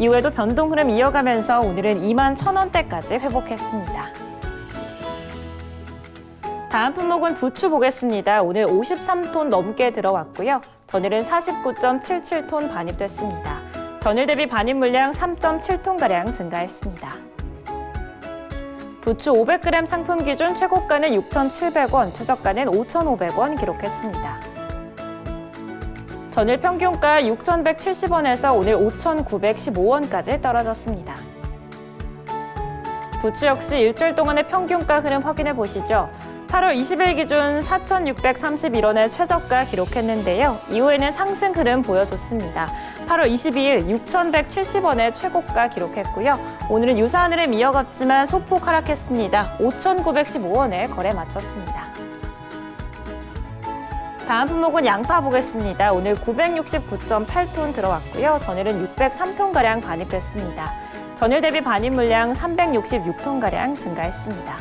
이후에도 변동 흐름 이어가면서 오늘은 2만 1,000원대까지 회복했습니다. 다음 품목은 부추 보겠습니다. 오늘 53톤 넘게 들어왔고요. 전일은 49.77톤 반입됐습니다. 전일 대비 반입 물량 3.7톤가량 증가했습니다. 부추 500g 상품 기준 최고가는 6,700원, 최저가는 5,500원 기록했습니다. 전일 평균가 6,170원에서 오늘 5,915원까지 떨어졌습니다. 부추 역시 일주일 동안의 평균가 흐름 확인해 보시죠. 8월 20일 기준 4,631원의 최저가 기록했는데요. 이후에는 상승 흐름 보여줬습니다. 8월 22일 6,170원의 최고가 기록했고요. 오늘은 유사한 흐름 이어갔지만 소폭 하락했습니다. 5,915원에 거래 마쳤습니다. 다음 품목은 양파 보겠습니다. 오늘 969.8톤 들어왔고요. 전일은 603톤가량 반입됐습니다. 전일 대비 반입 물량 366톤가량 증가했습니다.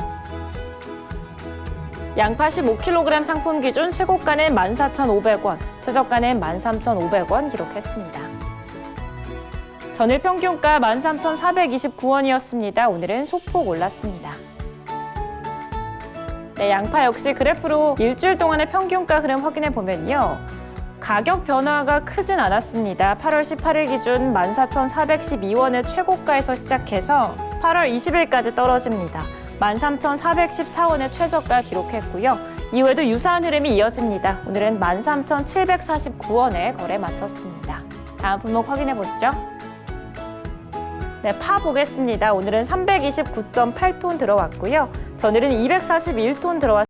양파 15kg 상품 기준 최고가는 14,500원, 최저가는 13,500원 기록했습니다. 전일 평균가 13,429원이었습니다. 오늘은 소폭 올랐습니다. 네, 양파 역시 그래프로 일주일 동안의 평균가 흐름 확인해 보면요. 가격 변화가 크진 않았습니다. 8월 18일 기준 14,412원의 최고가에서 시작해서 8월 20일까지 떨어집니다. 13,414원의 최저가 기록했고요. 이후에도 유사한 흐름이 이어집니다. 오늘은 13,749원에 거래 마쳤습니다. 다음 품목 확인해 보시죠. 네, 파 보겠습니다. 오늘은 329.8톤 들어왔고요. 전일은 241톤 들어왔습니다.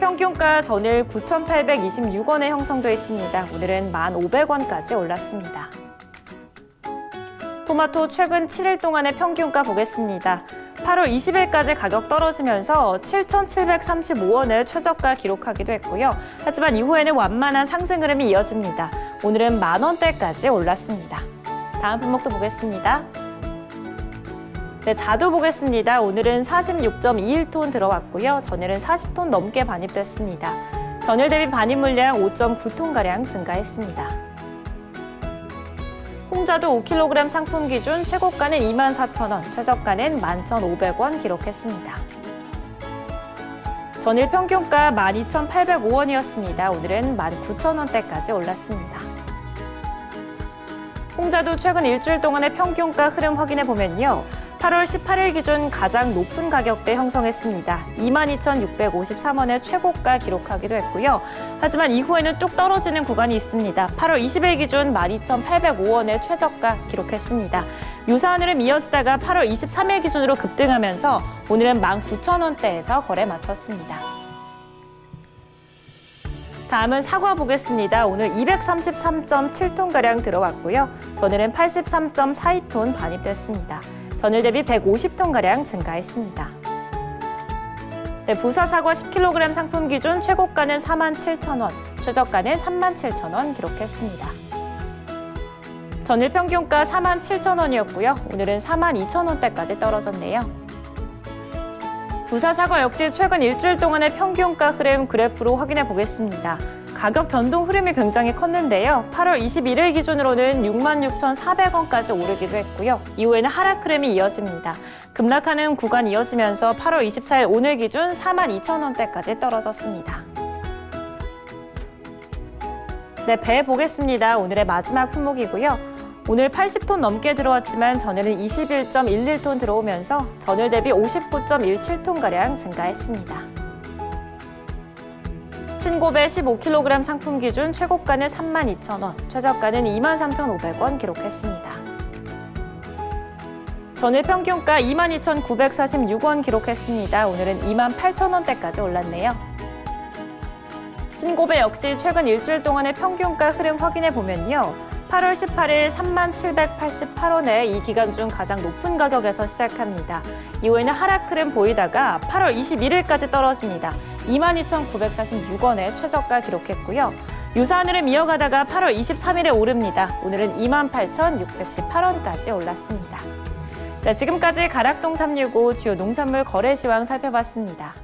평균가 전일 9,826원에 형성돼 있습니다. 오늘은 1,500원까지 올랐습니다. 토마토 최근 7일 동안의 평균가 보겠습니다. 8월 20일까지 가격 떨어지면서 7,735원을 최저가 기록하기도 했고요. 하지만 이후에는 완만한 상승 흐름이 이어집니다. 오늘은 만 원대까지 올랐습니다. 다음 품목도 보겠습니다. 네, 자두 보겠습니다. 오늘은 46.21톤 들어왔고요. 전일은 40톤 넘게 반입됐습니다. 전일 대비 반입 물량 5.9톤가량 증가했습니다. 홍자도 5kg 상품 기준 최고가는 24,000원, 최저가는 11,500원 기록했습니다. 전일 평균가 12,805원이었습니다. 오늘은 19,000원대까지 올랐습니다. 홍자도 최근 일주일 동안의 평균가 흐름 확인해 보면요. 8월 18일 기준 가장 높은 가격대 형성했습니다. 22,653원의 최고가 기록하기도 했고요. 하지만 이후에는 뚝 떨어지는 구간이 있습니다. 8월 20일 기준 12,805원의 최저가 기록했습니다. 유사한 흐름 이어지다가 8월 23일 기준으로 급등하면서 오늘은 19,000원대에서 거래 마쳤습니다. 다음은 사과 보겠습니다. 오늘 233.7톤가량 들어왔고요. 전일은 83.42톤 반입됐습니다. 전일 대비 150톤가량 증가했습니다. 네, 부사 사과 10kg 상품 기준 최고가는 47,000원, 최저가는 37,000원 기록했습니다. 전일 평균가 47,000원이었고요. 오늘은 42,000원대까지 떨어졌네요. 부사 사과 역시 최근 일주일 동안의 평균가 흐름 그래프로 확인해 보겠습니다. 가격 변동 흐름이 굉장히 컸는데요. 8월 21일 기준으로는 66,400원까지 오르기도 했고요. 이후에는 하락 흐름이 이어집니다. 급락하는 구간 이어지면서 8월 24일 오늘 기준 42,000원대까지 떨어졌습니다. 네, 배 보겠습니다. 오늘의 마지막 품목이고요. 오늘 80톤 넘게 들어왔지만 전일은 21.11톤 들어오면서 전일 대비 59.17톤가량 증가했습니다. 신고배 15kg 상품 기준 최고가는 32,000원, 최저가는 23,500원 기록했습니다. 전일 평균가 22,946원 기록했습니다. 오늘은 28,000원대까지 올랐네요. 신고배 역시 최근 일주일 동안의 평균가 흐름 확인해 보면요. 8월 18일 3788원에 이 기간 중 가장 높은 가격에서 시작합니다. 이후에는 하락 흐름 보이다가 8월 21일까지 떨어집니다. 22,946원에 최저가 기록했고요. 흐름 이어가다가 8월 23일에 오릅니다. 오늘은 28,618원까지 올랐습니다. 네, 지금까지 가락동 365 주요 농산물 거래 시황 살펴봤습니다.